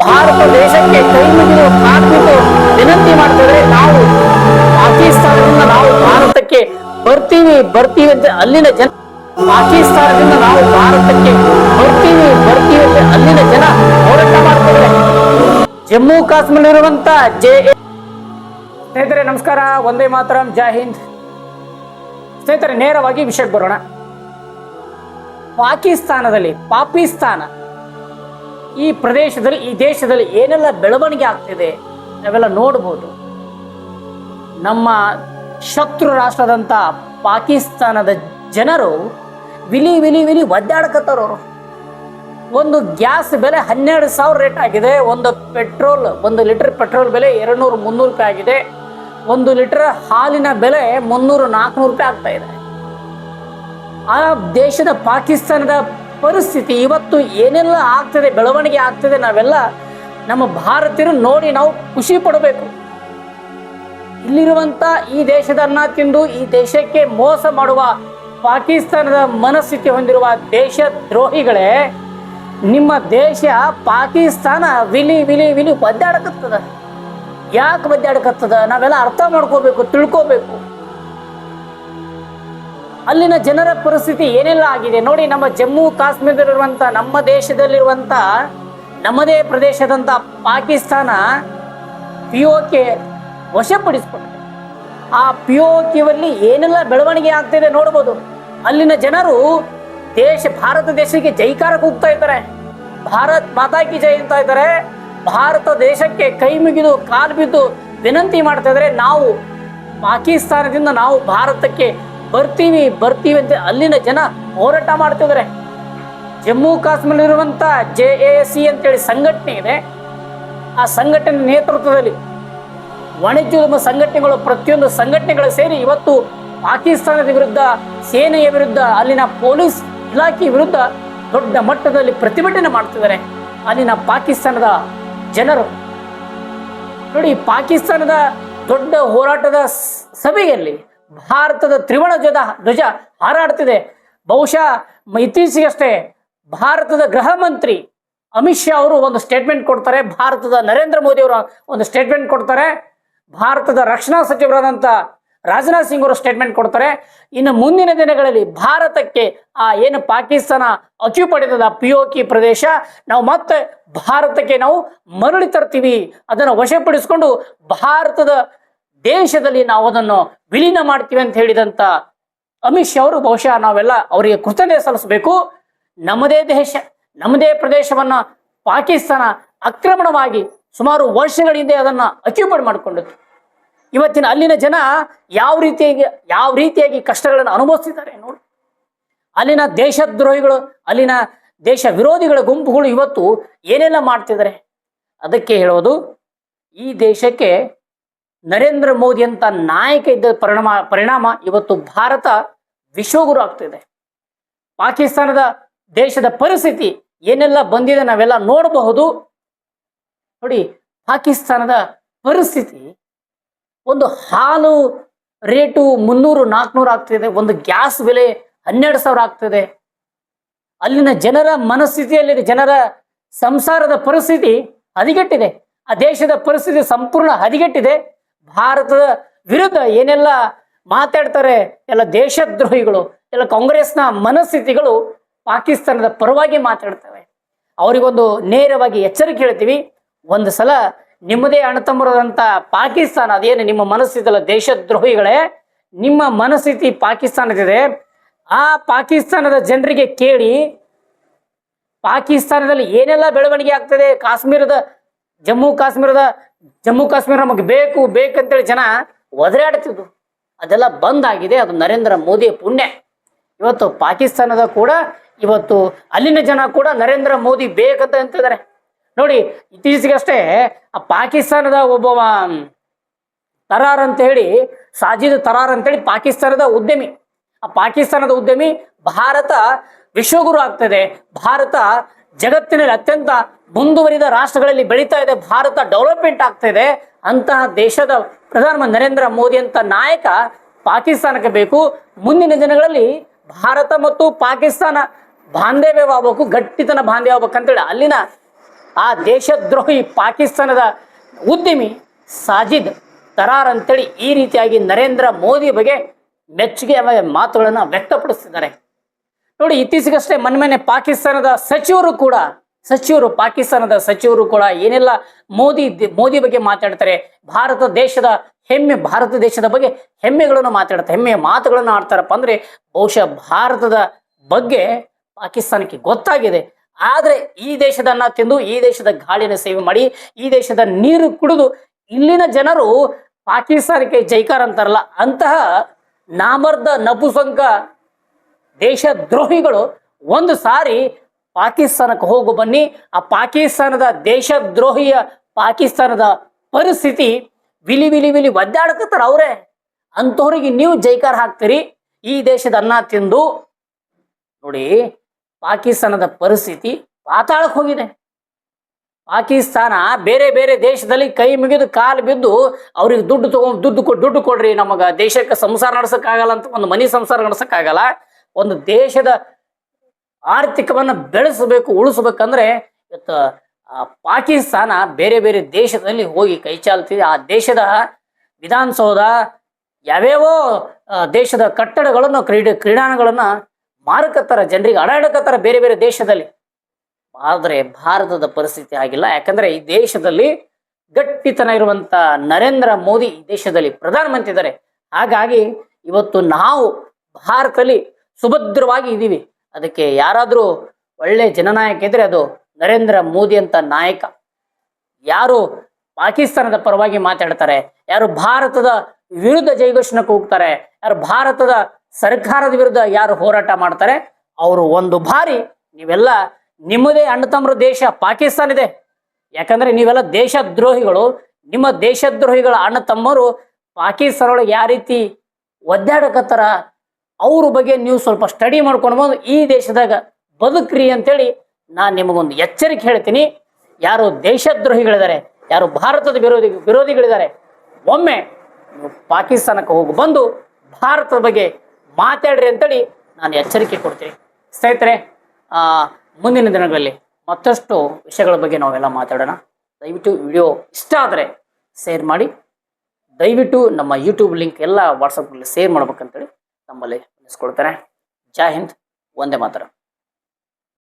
ಭಾರತ ದೇಶಕ್ಕೆ ಕೈ ಮುಗಿದು ವಿನಂತಿ ಮಾಡ್ತಿದ್ರೆ ನಾವು ಪಾಕಿಸ್ತಾನದಿಂದ ನಾವು ಭಾರತಕ್ಕೆ ಬರ್ತೀವಿ ಬರ್ತೀವಿ ಅಂತ ಅಲ್ಲಿನ ಜನ ಪಾಕಿಸ್ತಾನದಿಂದ ನಾವು ಭಾರತಕ್ಕೆ ಬರ್ತೀವಿ ಬರ್ತೀವಿ ಅಂತ ಅಲ್ಲಿನ ಜನ ಹೋರಾಟ ಮಾಡ್ತಿದ್ರೆ ಜಮ್ಮು ಕಾಶ್ಮೀರಲ್ಲಿರುವಂತ ಜೆ ಸ್ನೇಹಿತರೆ, ನಮಸ್ಕಾರ. ಒಂದೇ ಮಾತರಂ. ಜೈ ಹಿಂದ್. ಸ್ನೇಹಿತರೆ, ನೇರವಾಗಿ ವಿಷಯಕ್ಕೆ ಬರೋಣ. ಪಾಕಿಸ್ತಾನದಲ್ಲಿ ಪಾಕಿಸ್ತಾನ ಈ ಪ್ರದೇಶದಲ್ಲಿ, ಈ ದೇಶದಲ್ಲಿ ಏನೆಲ್ಲ ಬೆಳವಣಿಗೆ ಆಗ್ತಿದೆ, ನಾವೆಲ್ಲ ನೋಡ್ಬೋದು. ನಮ್ಮ ಶತ್ರು ರಾಷ್ಟ್ರದಂಥ ಪಾಕಿಸ್ತಾನದ ಜನರು ವಿಲಿ ವಿಲಿ ವಿಲಿ ಒದ್ದಾಡ್ಕತ್ತಾರವರು ಒಂದು ಗ್ಯಾಸ್ ಬೆಲೆ ಹನ್ನೆರಡು ಸಾವಿರ ರೇಟ್ ಆಗಿದೆ, ಒಂದು ಪೆಟ್ರೋಲ್, ಒಂದು ಲೀಟರ್ ಪೆಟ್ರೋಲ್ ಬೆಲೆ ಎರಡು ನೂರು ಮುನ್ನೂರು ರೂಪಾಯಿ ಆಗಿದೆ. ಒಂದು ಲೀಟರ್ ಹಾಲಿನ ಬೆಲೆ ಮುನ್ನೂರು, ನಾಲ್ಕುನೂರು ರೂಪಾಯಿ ಆಗ್ತಾ ಇದೆ. ಆ ದೇಶದ ಪಾಕಿಸ್ತಾನದ ಪರಿಸ್ಥಿತಿ ಇವತ್ತು ಏನೆಲ್ಲ ಆಗ್ತದೆ, ಬೆಳವಣಿಗೆ ಆಗ್ತದೆ, ನಾವೆಲ್ಲ ನಮ್ಮ ಭಾರತೀಯರು ನೋಡಿ ನಾವು ಖುಷಿ ಪಡಬೇಕು. ಇಲ್ಲಿರುವಂತ ಈ ದೇಶದ ಅನ್ನ ತಿಂದು ಈ ದೇಶಕ್ಕೆ ಮೋಸ ಮಾಡುವ ಪಾಕಿಸ್ತಾನದ ಮನಸ್ಥಿತಿ ಹೊಂದಿರುವ ದೇಶ ದ್ರೋಹಿಗಳೇ, ನಿಮ್ಮ ದೇಶ ಪಾಕಿಸ್ತಾನ ವಿಲಿ ವಿಲಿ ವಿಲಿ ಒದ್ದಾಡಕತ್ತದ. ಯಾಕೆ ಒದ್ದಾಡಕತ್ತದ? ನಾವೆಲ್ಲ ಅರ್ಥ ಮಾಡ್ಕೋಬೇಕು, ತಿಳ್ಕೋಬೇಕು. ಅಲ್ಲಿನ ಜನರ ಪರಿಸ್ಥಿತಿ ಏನೆಲ್ಲ ಆಗಿದೆ? ನೋಡಿ, ನಮ್ಮ ಜಮ್ಮು ಕಾಶ್ಮೀರದಲ್ಲಿರುವಂತ, ನಮ್ಮ ದೇಶದಲ್ಲಿರುವಂತ, ನಮ್ಮದೇ ಪ್ರದೇಶದಂತ ಪಾಕಿಸ್ತಾನ ಪಿ ವಶಪಡಿಸ್ಕೊಂಡಿದೆ. ಆ ಪಿ ಕೆಯಲ್ಲಿ ಏನೆಲ್ಲ ಬೆಳವಣಿಗೆ ಆಗ್ತಿದೆ ನೋಡ್ಬೋದು. ಅಲ್ಲಿನ ಜನರು ದೇಶ, ಭಾರತ ದೇಶಕ್ಕೆ ಜೈಕಾರ ಕೂಗ್ತಾ ಇದ್ದಾರೆ. ಭಾರತ್ ಮಾತಾ ಕಿ ಜೈ ಅಂತ ಇದ್ದಾರೆ. ಭಾರತ ದೇಶಕ್ಕೆ ಕೈ ಮುಗಿದು, ಕಾಲು ಬಿದ್ದು ವಿನಂತಿ ಮಾಡ್ತಾ ಇದ್ದಾರೆ. ನಾವು ಪಾಕಿಸ್ತಾನದಿಂದ ನಾವು ಭಾರತಕ್ಕೆ ಬರ್ತೀವಿ ಬರ್ತೀವಿ ಅಂತ ಅಲ್ಲಿನ ಜನ ಹೋರಾಟ ಮಾಡ್ತಿದ್ದಾರೆ ಜಮ್ಮು ಕಾಶ್ಮೀರಲ್ಲಿರುವಂತ ಜೆ ಎ ಸಿ ಅಂತೇಳಿ ಸಂಘಟನೆ ಇದೆ. ಆ ಸಂಘಟನೆ ನೇತೃತ್ವದಲ್ಲಿ ವಾಣಿಜ್ಯೋದ್ಯಮ ಸಂಘಟನೆಗಳು ಪ್ರತಿಯೊಂದು ಸಂಘಟನೆಗಳು ಸೇರಿ ಇವತ್ತು ಪಾಕಿಸ್ತಾನದ ವಿರುದ್ಧ, ಸೇನೆಯ ವಿರುದ್ಧ, ಅಲ್ಲಿನ ಪೊಲೀಸ್ ಇಲಾಖೆ ವಿರುದ್ಧ ದೊಡ್ಡ ಮಟ್ಟದಲ್ಲಿ ಪ್ರತಿಭಟನೆ ಮಾಡ್ತಿದ್ದಾರೆ ಅಲ್ಲಿನ ಪಾಕಿಸ್ತಾನದ ಜನರು. ನೋಡಿ, ಪಾಕಿಸ್ತಾನದ ದೊಡ್ಡ ಹೋರಾಟದ ಸಭೆಯಲ್ಲಿ ಭಾರತದ ತ್ರಿವರ್ಣ ಧ್ವಜ ಧ್ವಜ ಹಾರಾಡ್ತಿದೆ. ಬಹುಶಃ ಇತ್ತೀಚೆಗಷ್ಟೇ ಭಾರತದ ಗೃಹ ಮಂತ್ರಿ ಅಮಿತ್ ಶಾ ಅವರು ಒಂದು ಸ್ಟೇಟ್ಮೆಂಟ್ ಕೊಡ್ತಾರೆ. ಭಾರತದ ನರೇಂದ್ರ ಮೋದಿ ಅವರು ಒಂದು ಸ್ಟೇಟ್ಮೆಂಟ್ ಕೊಡ್ತಾರೆ. ಭಾರತದ ರಕ್ಷಣಾ ಸಚಿವರಾದಂಥ ರಾಜನಾಥ್ ಸಿಂಗ್ ಅವರು ಸ್ಟೇಟ್ಮೆಂಟ್ ಕೊಡ್ತಾರೆ. ಇನ್ನು ಮುಂದಿನ ದಿನಗಳಲ್ಲಿ ಭಾರತಕ್ಕೆ ಆ ಏನು ಪಾಕಿಸ್ತಾನ ಅಚೀವ್ ಪಡೆದ ಪಿಯೋಕಿ ಪ್ರದೇಶ, ನಾವು ಮತ್ತೆ ಭಾರತಕ್ಕೆ ನಾವು ಮರಳಿ ತರ್ತೀವಿ. ಅದನ್ನು ವಶಪಡಿಸಿಕೊಂಡು ಭಾರತದ ದೇಶದಲ್ಲಿ ನಾವು ಅದನ್ನು ವಿಲೀನ ಮಾಡ್ತೀವಿ ಅಂತ ಹೇಳಿದಂತ ಅಮಿತ್ ಶಾ ಅವರು ಬಹುಶಃ ನಾವೆಲ್ಲ ಅವರಿಗೆ ಕೃತಜ್ಞತೆ ಸಲ್ಲಿಸಬೇಕು. ನಮ್ಮದೇ ದೇಶ, ನಮ್ಮದೇ ಪ್ರದೇಶವನ್ನ ಪಾಕಿಸ್ತಾನ ಆಕ್ರಮಣವಾಗಿ ಸುಮಾರು ವರ್ಷಗಳ ಹಿಂದೆ ಅದನ್ನ ಅಚೀವ್ಮೆಂಟ್ ಮಾಡಿಕೊಂಡಿತ್ತು. ಇವತ್ತಿನ ಅಲ್ಲಿನ ಜನ ಯಾವ ರೀತಿಯಾಗಿ ಯಾವ ರೀತಿಯಾಗಿ ಕಷ್ಟಗಳನ್ನು ಅನುಭವಿಸ್ತಿದ್ದಾರೆ ನೋಡಿ. ಅಲ್ಲಿನ ದೇಶದ್ರೋಹಿಗಳು, ಅಲ್ಲಿನ ದೇಶ ವಿರೋಧಿಗಳ ಗುಂಪುಗಳು ಇವತ್ತು ಏನೆಲ್ಲ ಮಾಡ್ತಿದ್ದಾರೆ? ಅದಕ್ಕೆ ಹೇಳೋದು ಈ ದೇಶಕ್ಕೆ ನರೇಂದ್ರ ಮೋದಿ ಅಂತ ನಾಯಕ ಇದ್ದ ಪರಿಣಾಮ ಪರಿಣಾಮ ಇವತ್ತು ಭಾರತ ವಿಶ್ವಗುರು ಆಗ್ತಿದೆ. ಪಾಕಿಸ್ತಾನದ ದೇಶದ ಪರಿಸ್ಥಿತಿ ಏನೆಲ್ಲ ಬಂದಿದೆ ನಾವೆಲ್ಲ ನೋಡಬಹುದು. ನೋಡಿ, ಪಾಕಿಸ್ತಾನದ ಪರಿಸ್ಥಿತಿ ಒಂದು ಹಾಲು ರೇಟು ಮುನ್ನೂರು, ನಾಲ್ಕುನೂರು ಆಗ್ತಿದೆ. ಒಂದು ಗ್ಯಾಸ್ ಬೆಲೆ ಹನ್ನೆರಡು ಸಾವಿರ ಆಗ್ತಿದೆ. ಅಲ್ಲಿನ ಜನರ ಮನಸ್ಥಿತಿಯಲ್ಲಿ, ಜನರ ಸಂಸಾರದ ಪರಿಸ್ಥಿತಿ ಹದಿಗೆಟ್ಟಿದೆ. ಆ ದೇಶದ ಪರಿಸ್ಥಿತಿ ಸಂಪೂರ್ಣ ಹದಿಗೆಟ್ಟಿದೆ. ಭಾರತದ ವಿರುದ್ಧ ಏನೆಲ್ಲ ಮಾತಾಡ್ತಾರೆ, ಎಲ್ಲ ದೇಶದ್ರೋಹಿಗಳು, ಎಲ್ಲ ಕಾಂಗ್ರೆಸ್ನ ಮನಸ್ಥಿತಿಗಳು ಪಾಕಿಸ್ತಾನದ ಪರವಾಗಿ ಮಾತಾಡ್ತವೆ. ಅವರಿಗೊಂದು ನೇರವಾಗಿ ಎಚ್ಚರಿಕೆ ಹೇಳ್ತೀವಿ. ಒಂದು ಸಲ ನಿಮ್ಮದೇ ಅಣತಮ್ಮರದಂಥ ಪಾಕಿಸ್ತಾನ, ಅದೇನು ನಿಮ್ಮ ಮನಸ್ಥಿತಿಲ್ಲ ದೇಶದ್ರೋಹಿಗಳೇ, ನಿಮ್ಮ ಮನಸ್ಥಿತಿ ಪಾಕಿಸ್ತಾನದಿದೆ. ಆ ಪಾಕಿಸ್ತಾನದ ಜನರಿಗೆ ಕೇಳಿ, ಪಾಕಿಸ್ತಾನದಲ್ಲಿ ಏನೆಲ್ಲ ಬೆಳವಣಿಗೆ ಆಗ್ತದೆ? ಕಾಶ್ಮೀರದ ಜಮ್ಮು ಕಾಶ್ಮೀರದ ಜಮ್ಮು ಕಾಶ್ಮೀರ ನಮಗೆ ಬೇಕು, ಬೇಕಂತೇಳಿ ಜನ ಒದರಾಡ್ತಿದ್ರು. ಅದೆಲ್ಲ ಬಂದ್ ಆಗಿದೆ ಅದು ನರೇಂದ್ರ ಮೋದಿಯ ಪುಣ್ಯ. ಇವತ್ತು ಪಾಕಿಸ್ತಾನದ ಕೂಡ, ಇವತ್ತು ಅಲ್ಲಿನ ಜನ ಕೂಡ ನರೇಂದ್ರ ಮೋದಿ ಬೇಕಂತ ಅಂತಿದ್ದಾರೆ. ನೋಡಿ, ಇತ್ತೀಚೆಗಷ್ಟೇ ಆ ಪಾಕಿಸ್ತಾನದ ಒಬ್ಬ ತರಾರ್ ಅಂತ ಹೇಳಿ, ಸಾಜಿದ್ ತರಾರ್ ಅಂತೇಳಿ ಪಾಕಿಸ್ತಾನದ ಉದ್ಯಮಿ. ಆ ಪಾಕಿಸ್ತಾನದ ಉದ್ಯಮಿ ಭಾರತ ವಿಶ್ವಗುರು ಆಗ್ತದೆ. ಭಾರತ ಜಗತ್ತಿನಲ್ಲಿ ಅತ್ಯಂತ ಮುಂದುವರಿದ ರಾಷ್ಟ್ರಗಳಲ್ಲಿ ಬೆಳೀತಾ ಇದೆ, ಭಾರತ ಡೆವಲಪ್ಮೆಂಟ್ ಆಗ್ತಾ ಇದೆ. ಅಂತಹ ದೇಶದ ಪ್ರಧಾನಮಂತ್ರಿ ನರೇಂದ್ರ ಮೋದಿ ಅಂತ ನಾಯಕ ಪಾಕಿಸ್ತಾನಕ್ಕೆ ಬೇಕು. ಮುಂದಿನ ದಿನಗಳಲ್ಲಿ ಭಾರತ ಮತ್ತು ಪಾಕಿಸ್ತಾನ ಬಾಂಧವ್ಯವಾಗಬೇಕು, ಗಟ್ಟಿತನ ಬಾಂಧವ್ಯ ಆಗ್ಬೇಕು ಅಂತೇಳಿ ಅಲ್ಲಿನ ಆ ದೇಶದ್ರೋಹಿ ಪಾಕಿಸ್ತಾನದ ಉದ್ಯಮಿ ಸಾಜಿದ್ ತರಾರ್ ಅಂತೇಳಿ ಈ ರೀತಿಯಾಗಿ ನರೇಂದ್ರ ಮೋದಿ ಬಗ್ಗೆ ಮೆಚ್ಚುಗೆ ಮಾತುಗಳನ್ನು ವ್ಯಕ್ತಪಡಿಸ್ತಿದ್ದಾರೆ ನೋಡಿ, ಇತ್ತೀಚೆಗಷ್ಟೇ ಮೊನ್ನೆ ಪಾಕಿಸ್ತಾನದ ಸಚಿವರು ಕೂಡ ಸಚಿವರು, ಪಾಕಿಸ್ತಾನದ ಸಚಿವರು ಕೂಡ ಏನೆಲ್ಲ ಮೋದಿ ಮೋದಿ ಬಗ್ಗೆ ಮಾತಾಡ್ತಾರೆ, ಭಾರತ ದೇಶದ ಹೆಮ್ಮೆ, ಭಾರತ ದೇಶದ ಬಗ್ಗೆ ಹೆಮ್ಮೆಗಳನ್ನು ಮಾತಾಡ್ತಾರೆ, ಹೆಮ್ಮೆಯ ಮಾತುಗಳನ್ನು ಆಡ್ತಾರಪ್ಪ ಅಂದ್ರೆ ಬಹುಶಃ ಭಾರತದ ಬಗ್ಗೆ ಪಾಕಿಸ್ತಾನಕ್ಕೆ ಗೊತ್ತಾಗಿದೆ. ಆದರೆ ಈ ದೇಶದನ್ನ ತಿಂದು, ಈ ದೇಶದ ಗಾಳಿಯನ್ನು ಸೇವೆ ಮಾಡಿ, ಈ ದೇಶದ ನೀರು ಕುಡಿದು ಇಲ್ಲಿನ ಜನರು ಪಾಕಿಸ್ತಾನಕ್ಕೆ ಜೈಕಾರ ಅಂತಾರಲ್ಲ, ಅಂತಹ ನಾಮರ್ದ ನಪುಸಂಕ ದೇಶದ್ರೋಹಿಗಳು ಒಂದು ಸಾರಿ ಪಾಕಿಸ್ತಾನಕ್ಕೆ ಹೋಗು ಬನ್ನಿ. ಆ ಪಾಕಿಸ್ತಾನದ ದೇಶದ್ರೋಹಿಯ ಪಾಕಿಸ್ತಾನದ ಪರಿಸ್ಥಿತಿ ವಿಲಿ ವಿಲಿ ವಿಲಿ ಒದ್ದಾಡಕತ್ತಾರ ಅವರೇ. ಅಂಥವ್ರಿಗೆ ನೀವು ಜೈಕಾರ ಹಾಕ್ತೀರಿ. ಈ ದೇಶದ ಅನ್ನ ತಿಂದು ನೋಡಿ ಪಾಕಿಸ್ತಾನದ ಪರಿಸ್ಥಿತಿ ಪಾತಾಳಕ್ಕೆ ಹೋಗಿದೆ. ಪಾಕಿಸ್ತಾನ ಬೇರೆ ಬೇರೆ ದೇಶದಲ್ಲಿ ಕೈ ಮುಗಿದು ಕಾಲು ಬಿದ್ದು ಅವ್ರಿಗೆ ದುಡ್ಡು ತಗೊಂಡ್ ದುಡ್ಡು ಕೊಟ್ಟು ದುಡ್ಡು ಕೊಡ್ರಿ. ನಮಗೆ ದೇಶಕ್ಕೆ ಸಂಸಾರ ನಡ್ಸಕ್ಕಾಗಲ್ಲ ಅಂತ ಒಂದು ಮನಿ ಸಂಸಾರ ನಡ್ಸಕ್ಕಾಗಲ್ಲ. ಒಂದು ದೇಶದ ಆರ್ಥಿಕವನ್ನ ಬೆಳೆಸಬೇಕು, ಉಳಿಸ್ಬೇಕಂದ್ರೆ ಇವತ್ತು ಪಾಕಿಸ್ತಾನ ಬೇರೆ ಬೇರೆ ದೇಶದಲ್ಲಿ ಹೋಗಿ ಕೈ ಚಾಲ್ತಿದೆ. ಆ ದೇಶದ ವಿಧಾನಸೌಧ ಯಾವ್ಯಾವೋ ದೇಶದ ಕಟ್ಟಡಗಳನ್ನು, ಕ್ರೀಡೆ ಕ್ರೀಡಾಣಗಳನ್ನು ಮಾರಕತ್ತಾರ ಜನರಿಗೆ, ಅಡಾಡಕತ್ತಾರ ಬೇರೆ ಬೇರೆ ದೇಶದಲ್ಲಿ. ಆದರೆ ಭಾರತದ ಪರಿಸ್ಥಿತಿ ಆಗಿಲ್ಲ ಯಾಕಂದ್ರೆ ಈ ದೇಶದಲ್ಲಿ ಗಟ್ಟಿತನ ಇರುವಂತ ನರೇಂದ್ರ ಮೋದಿ ಈ ದೇಶದಲ್ಲಿ ಪ್ರಧಾನಮಂತ್ರಿ ಇದ್ದಾರೆ. ಹಾಗಾಗಿ ಇವತ್ತು ನಾವು ಭಾರತದಲ್ಲಿ ಸುಭದ್ರವಾಗಿ ಇದ್ದೀವಿ. ಅದಕ್ಕೆ ಯಾರಾದರೂ ಒಳ್ಳೆ ಜನನಾಯಕ ಇದ್ರೆ ಅದು ನರೇಂದ್ರ ಮೋದಿ ಅಂತ ನಾಯಕ. ಯಾರು ಪಾಕಿಸ್ತಾನದ ಪರವಾಗಿ ಮಾತಾಡ್ತಾರೆ, ಯಾರು ಭಾರತದ ವಿರುದ್ಧ ಜೈಘೋಷಣಕ್ಕೆ ಹೋಗ್ತಾರೆ, ಯಾರು ಭಾರತದ ಸರ್ಕಾರದ ವಿರುದ್ಧ ಯಾರು ಹೋರಾಟ ಮಾಡ್ತಾರೆ, ಅವರು ಒಂದು ಬಾರಿ ನೀವೆಲ್ಲ ನಿಮ್ಮದೇ ಅಣ್ಣ ತಮ್ಮರ ದೇಶ ಪಾಕಿಸ್ತಾನ ಇದೆ. ಯಾಕಂದ್ರೆ ನೀವೆಲ್ಲ ದೇಶದ್ರೋಹಿಗಳು, ನಿಮ್ಮ ದೇಶದ್ರೋಹಿಗಳ ಅಣ್ಣ ತಮ್ಮರು ಪಾಕಿಸ್ತಾನ ಒಳಗೆ ಯಾವ ರೀತಿ ಒದ್ದಾಡಕತ್ತಾರ ಅವ್ರ ಬಗ್ಗೆ ನೀವು ಸ್ವಲ್ಪ ಸ್ಟಡಿ ಮಾಡ್ಕೊಂಡು ಬಂದು ಈ ದೇಶದಾಗ ಬದುಕ್ರಿ ಅಂತೇಳಿ ನಾನು ನಿಮಗೊಂದು ಎಚ್ಚರಿಕೆ ಹೇಳ್ತೀನಿ. ಯಾರು ದೇಶದ್ರೋಹಿಗಳಿದ್ದಾರೆ, ಯಾರು ಭಾರತದ ವಿರೋಧಿ, ವಿರೋಧಿಗಳಿದ್ದಾರೆ, ಒಮ್ಮೆ ನೀವು ಪಾಕಿಸ್ತಾನಕ್ಕೆ ಹೋಗಿ ಬಂದು ಭಾರತದ ಬಗ್ಗೆ ಮಾತಾಡ್ರಿ ಅಂತೇಳಿ ನಾನು ಎಚ್ಚರಿಕೆ ಕೊಡ್ತೀನಿ. ಸ್ನೇಹಿತರೆ ಮುಂದಿನ ದಿನಗಳಲ್ಲಿ ಮತ್ತಷ್ಟು ವಿಷಯಗಳ ಬಗ್ಗೆ ನಾವೆಲ್ಲ ಮಾತಾಡೋಣ. ದಯವಿಟ್ಟು ವಿಡಿಯೋ ಇಷ್ಟ ಆದರೆ ಶೇರ್ ಮಾಡಿ. ದಯವಿಟ್ಟು ನಮ್ಮ ಯೂಟ್ಯೂಬ್ ಲಿಂಕ್ ಎಲ್ಲ ವಾಟ್ಸಪ್ನಲ್ಲಿ ಶೇರ್ ಮಾಡ್ಬೇಕಂತೇಳಿ ನಮ್ಮಲ್ಲಿ ಅನಿಸ್ಕೊಳ್ತಾರೆ ಜೈ ಹಿಂದ್. ಒಂದೇ ಮಾತರ.